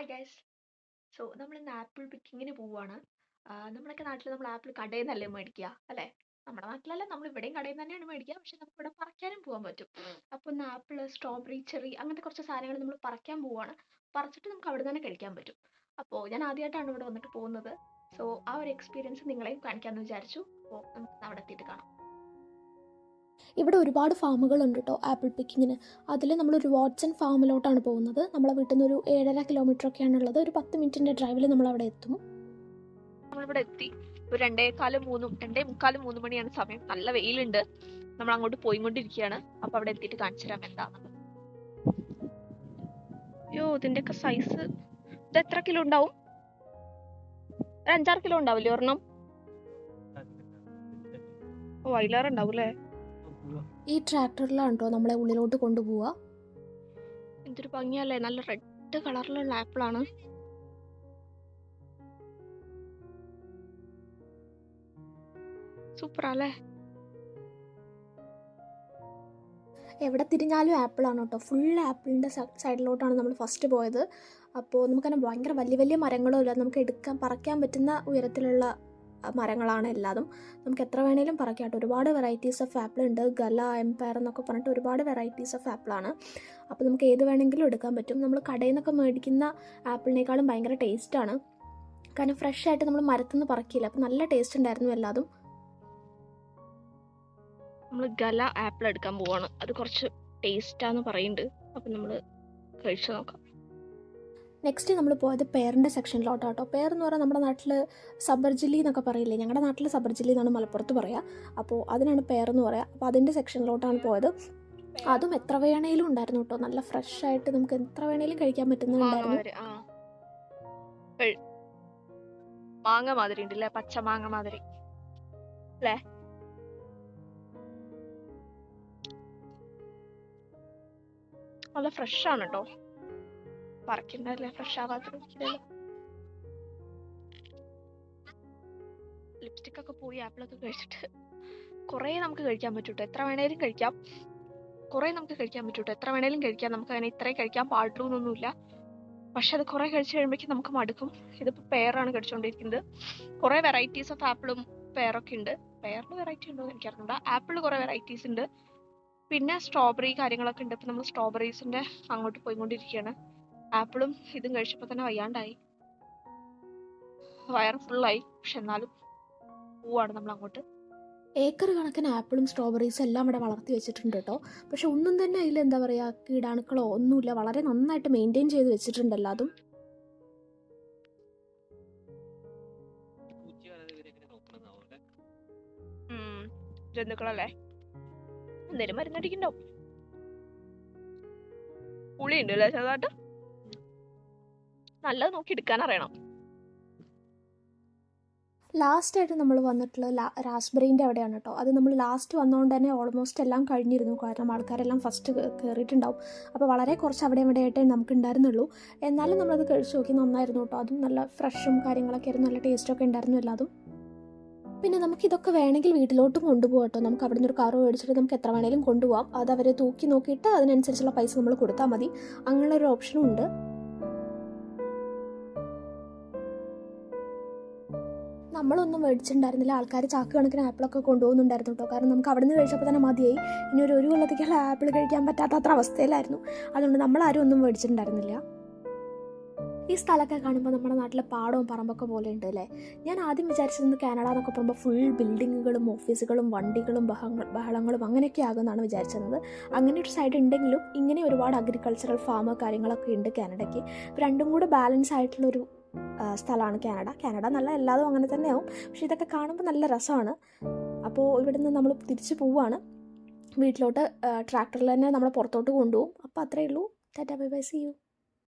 Hi guys so നമ്മൾ ഇന്ന് apple പിക്കിങ്ങിന് പോവുകയാണ് നമ്മളൊക്കെ നാട്ടിൽ നമ്മൾ ആപ്പിൾ കടയിൽ നിന്നല്ലേ മേടിക്കുക അല്ലേ? നമ്മുടെ നാട്ടിലല്ല നമ്മൾ ഇവിടെയും കടയിൽ നിന്ന് തന്നെയാണ് മേടിക്കുക പക്ഷെ നമുക്ക് ഇവിടെ പറിക്കാനും പോകാൻ പറ്റും. അപ്പോൾ ഇന്ന് ആപ്പിൾ സ്ട്രോബെറി ചെറി അങ്ങനത്തെ കുറച്ച് സാധനങ്ങൾ നമ്മൾ പറിക്കാൻ പോവുകയാണ് പറിച്ചിട്ട് നമുക്ക് അവിടെ തന്നെ കഴിക്കാൻ പറ്റും. അപ്പോൾ ഞാൻ ആദ്യമായിട്ടാണ് ഇവിടെ വന്നിട്ട് പോകുന്നത്. സോ ആ ഒരു എക്സ്പീരിയൻസ് നിങ്ങളെയും കാണിക്കാമെന്ന് വിചാരിച്ചു. അപ്പോൾ നമുക്ക് അവിടെ എത്തിയിട്ട് കാണാം. ഇവിടെ ഒരുപാട് ഫാമുകളുണ്ട് കേട്ടോ ആപ്പിൾ പിക്കിങ്ങിന്. അതിൽ നമ്മളൊരു വാട്സൺ ഫാമിലോട്ടാണ് പോകുന്നത്. നമ്മളെ വീട്ടിൽ നിന്ന് ഒരു ഏഴര കിലോമീറ്റർ ഒക്കെയാണ് ഉള്ളത് ഒരു പത്ത് മിനിറ്റിന്റെ ഡ്രൈവിൽ നമ്മൾ അവിടെ എത്തും. നമ്മളിവിടെ എത്തി. ഒരു രണ്ടേകാലും മൂന്നും രണ്ടേ മുക്കാലും മൂന്ന് മണിയാണ് സമയം. നല്ല വെയിലുണ്ട്. നമ്മൾ അങ്ങോട്ട് പോയിക്കൊണ്ടിരിക്കുകയാണ്. അപ്പൊ അവിടെ എത്തിയിട്ട് കാണിച്ചു തരാം എന്താണെന്ന്. അയ്യോ ഇതിന്റെയൊക്കെ സൈസ് ഇത് എത്ര കിലോ ഉണ്ടാവും? ഒരു അഞ്ചാറ് കിലോ ഉണ്ടാവില്ലേ ഒരെണ്ണം? ഓ അതിലേറെ ഉണ്ടാവും അല്ലേ ഈ ട്രാക്ടറിലാണ്ടോ നമ്മളെ ഉള്ളിലോട്ട് കൊണ്ടുപോവാ എന്തൊരു ഭംഗിയല്ലേ നല്ല റെഡ് കളറിലുള്ള ആപ്പിളാണ് ആണ്. സൂപ്പർ അല്ലേ എവിടെ തിരിഞ്ഞാലും ആപ്പിളാണ് കേട്ടോ ഫുൾ ആപ്പിളിന്റെ സൈഡിലോട്ടാണ് നമ്മൾ ഫസ്റ്റ് പോയത്. അപ്പോൾ നമുക്കങ്ങനെ ഭയങ്കര വലിയ വലിയ മരങ്ങളും ഇല്ല നമുക്ക് എടുക്കാൻ പറിക്കാൻ പറ്റുന്ന ഉയരത്തിലുള്ള മരങ്ങളാണ് എല്ലാതും. നമുക്ക് എത്ര വേണേലും പറക്കാട്ടോ. കേട്ടോ ഒരുപാട് വെറൈറ്റീസ് ഓഫ് ആപ്പിൾ ഉണ്ട്. ഗല എംപയർ എന്നൊക്കെ പറഞ്ഞിട്ട് ഒരുപാട് വെറൈറ്റീസ് ഓഫ് ആപ്പിളാണ് അപ്പോൾ നമുക്ക് ഏത് വേണമെങ്കിലും എടുക്കാൻ പറ്റും. നമ്മൾ കടയിൽ നിന്നൊക്കെ മേടിക്കുന്ന ആപ്പിളിനേക്കാളും ഭയങ്കര ടേസ്റ്റാണ് കാരണം ഫ്രഷ് ആയിട്ട് നമ്മൾ മരത്തിൽ നിന്ന് പറക്കിയില്ല അപ്പോൾ നല്ല ടേസ്റ്റ് ഉണ്ടായിരുന്നു എല്ലാതും. നമ്മൾ ഗല ആപ്പിൾ എടുക്കാൻ പോവാണ്. അത് കുറച്ച് ടേസ്റ്റാന്ന് പറയുന്നുണ്ട്. അപ്പം നമ്മൾ കഴിച്ചു നോക്കാം. നെക്സ്റ്റ് നമ്മൾ പോയത് പേറിന്റെ സെക്ഷനിലോട്ടോ കേട്ടോ പേർ എന്ന് പറഞ്ഞാൽ നമ്മുടെ നാട്ടിൽ സബർജില്ലി എന്നൊക്കെ പറയില്ലേ? ഞങ്ങളുടെ നാട്ടിൽ സബർജില്ലി എന്നാണ് മലപ്പുറത്ത് പറയുക അപ്പോൾ അതിനാണ് പേർ എന്ന് പറയുക അപ്പോൾ അതിന്റെ സെക്ഷനിലോട്ടാണ് പോയത്. അതും എത്ര വേണേലും ഉണ്ടായിരുന്നു കേട്ടോ നല്ല ഫ്രഷ് ആയിട്ട് നമുക്ക് എത്ര വേണേലും കഴിക്കാൻ പറ്റുന്നുണ്ടായിരുന്നു മാങ്ങ മാങ്ങ മാതിരി ഉണ്ടല്ലേ? പച്ച മാങ്ങ മാതിരി. അല്ലേ? നല്ല ഫ്രഷ് ആണ് കേട്ടോ പറിക്കുന്നതല്ലേ ഫ്രഷ് ആവാത്തിരിക്കില്ലല്ലോ ലിപ്സ്റ്റിക് ഒക്കെ പോയി ആപ്പിളൊക്കെ കഴിച്ചിട്ട് കുറേ നമുക്ക് കഴിക്കാൻ പറ്റൂട്ടോ? എത്ര വേണേലും കഴിക്കാം. കുറേ നമുക്ക് കഴിക്കാൻ പറ്റൂട്ടോ? എത്ര വേണേലും കഴിക്കാം. നമുക്ക് അങ്ങനെ ഇത്രയും കഴിക്കാൻ പാടുള്ളൂ എന്നൊന്നുമില്ല പക്ഷെ അത് കുറേ കഴിച്ചു കഴിയുമ്പോഴേക്കും നമുക്ക് മടുക്കും. ഇതിപ്പോ പെയറാണ് കഴിച്ചുകൊണ്ടിരിക്കുന്നത് കുറേ വെറൈറ്റീസ് ഓഫ് ആപ്പിളും പെയറൊക്കെ ഉണ്ട്. പെയറിന് വെറൈറ്റി ഉണ്ടോ എന്ന് എനിക്കറിഞ്ഞൂടാ. ആപ്പിൾ കുറേ വെറൈറ്റീസ് ഉണ്ട്. പിന്നെ സ്ട്രോബെറി കാര്യങ്ങളൊക്കെ ഉണ്ട്. ഇപ്പൊ നമ്മൾ സ്ട്രോബെറീസിന്റെ അങ്ങോട്ട് പോയിക്കൊണ്ടിരിക്കുകയാണ്. ആപ്പിളും ഇതും കഴിച്ചപ്പോ തന്നെ വയ്യാണ്ടായി. വയർ ഫുള്ളായി പക്ഷെ എന്നാലും പോവാണ് നമ്മൾ അങ്ങോട്ട്. ഏക്കർ കണക്കിന് ആപ്പിളും സ്ട്രോബെറീസും എല്ലാം ഇവിടെ വളർത്തി വെച്ചിട്ടുണ്ട് കേട്ടോ. പക്ഷെ ഒന്നും തന്നെ അതിൽ എന്താ പറയാ കീടാണുക്കളോ ഒന്നുമില്ല. വളരെ നന്നായിട്ട് മെയിന്റെയിൻ ചെയ്ത് വെച്ചിട്ടുണ്ട് എല്ലാതും. ജന്തുക്കളല്ലേ? എന്തേലും മരുന്നടിക്കണ്ടാവും പുളിയുണ്ട് അല്ലേ ചെറുതായിട്ട്? നല്ലത് നോക്കി എടുക്കാൻ അറിയണം. ലാസ്റ്റ് ആയിട്ട് നമ്മൾ വന്നിട്ടുള്ള ലാ റാസ്ബെറിന്റെ അവിടെയാണ് കേട്ടോ അത് നമ്മൾ ലാസ്റ്റ് വന്നതുകൊണ്ട് തന്നെ ഓൾമോസ്റ്റ് എല്ലാം കഴിഞ്ഞിരുന്നു. കാരണം ആൾക്കാരെല്ലാം ഫസ്റ്റ് കയറിയിട്ടുണ്ടാവും അപ്പോൾ വളരെ കുറച്ച് അവിടെ ഇവിടെ ആയിട്ടേ നമുക്ക് ഉണ്ടായിരുന്നുള്ളൂ. എന്നാലും നമ്മളത് കഴിച്ച് നോക്കി നന്നായിരുന്നു കേട്ടോ അതും നല്ല ഫ്രഷും കാര്യങ്ങളൊക്കെ ആയിരുന്നു. നല്ല ടേസ്റ്റൊക്കെ ഉണ്ടായിരുന്നു എല്ലാതും. പിന്നെ നമുക്ക് ഇതൊക്കെ വേണമെങ്കിൽ വീട്ടിലോട്ടും കൊണ്ടുപോകാം കേട്ടോ നമുക്ക് അവിടെ നിന്ന് ഒരു കാറ് മേടിച്ചിട്ട് നമുക്ക് എത്ര വേണമെങ്കിലും കൊണ്ടുപോകാം അത് അവർ തൂക്കി നോക്കിയിട്ട് അതിനനുസരിച്ചുള്ള പൈസ നമ്മൾ കൊടുത്താൽ മതി. അങ്ങനെ ഒരു ഓപ്ഷനും ഉണ്ട്. നമ്മളൊന്നും മേടിച്ചിട്ടുണ്ടായിരുന്നില്ല. ആൾക്കാർ ചാക്ക് കണക്കിന് ആപ്പിളൊക്കെ കൊണ്ടുപോകുന്നുണ്ടായിരുന്നു കേട്ടോ. കാരണം നമുക്ക് അവിടെ നിന്ന് കഴിച്ചപ്പോൾ തന്നെ മതിയായി. ഇനി ഒരു ഒരു കൊല്ലത്തേക്കുള്ള ആപ്പിൾ കഴിക്കാൻ പറ്റാത്ത അത്ര അവസ്ഥയിലായിരുന്നു. അതുകൊണ്ട് നമ്മളാരും ഒന്നും മേടിച്ചിട്ടുണ്ടായിരുന്നില്ല. ഈ സ്ഥലമൊക്കെ കാണുമ്പോൾ നമ്മുടെ നാട്ടിലെ പാടവും പറമ്പൊക്കെ പോലെ ഉണ്ട് അല്ലേ? ഞാൻ ആദ്യം വിചാരിച്ചിരുന്നത് കാനഡ എന്നൊക്കെ പറയുമ്പോൾ ഫുൾ ബിൽഡിങ്ങുകളും ഓഫീസുകളും വണ്ടികളും ബഹങ്ങൾ ബഹളങ്ങളും അങ്ങനെയൊക്കെ ആകുമെന്നാണ് വിചാരിച്ചിരുന്നത്. അങ്ങനെ ഒരു സൈഡ് ഉണ്ടെങ്കിലും ഇങ്ങനെ ഒരുപാട് അഗ്രികൾച്ചറൽ ഫാം കാര്യങ്ങളൊക്കെ ഉണ്ട് കാനഡയ്ക്ക്. രണ്ടും കൂടെ ബാലൻസ് ആയിട്ടുള്ളൊരു സ്ഥലമാണ് കാനഡ. കാനഡ നല്ല എല്ലാതും അങ്ങനെ തന്നെയാവും. പക്ഷെ ഇതൊക്കെ കാണുമ്പോൾ നല്ല രസമാണ്. അപ്പോൾ ഇവിടുന്ന് നമ്മൾ തിരിച്ചു പോവുകയാണ് വീട്ടിലോട്ട് ട്രാക്ടറിൽ തന്നെ നമ്മളെ പുറത്തോട്ട് കൊണ്ടുപോകും. അപ്പോൾ അത്രയേ ഉള്ളൂ. Tata bye bye see you.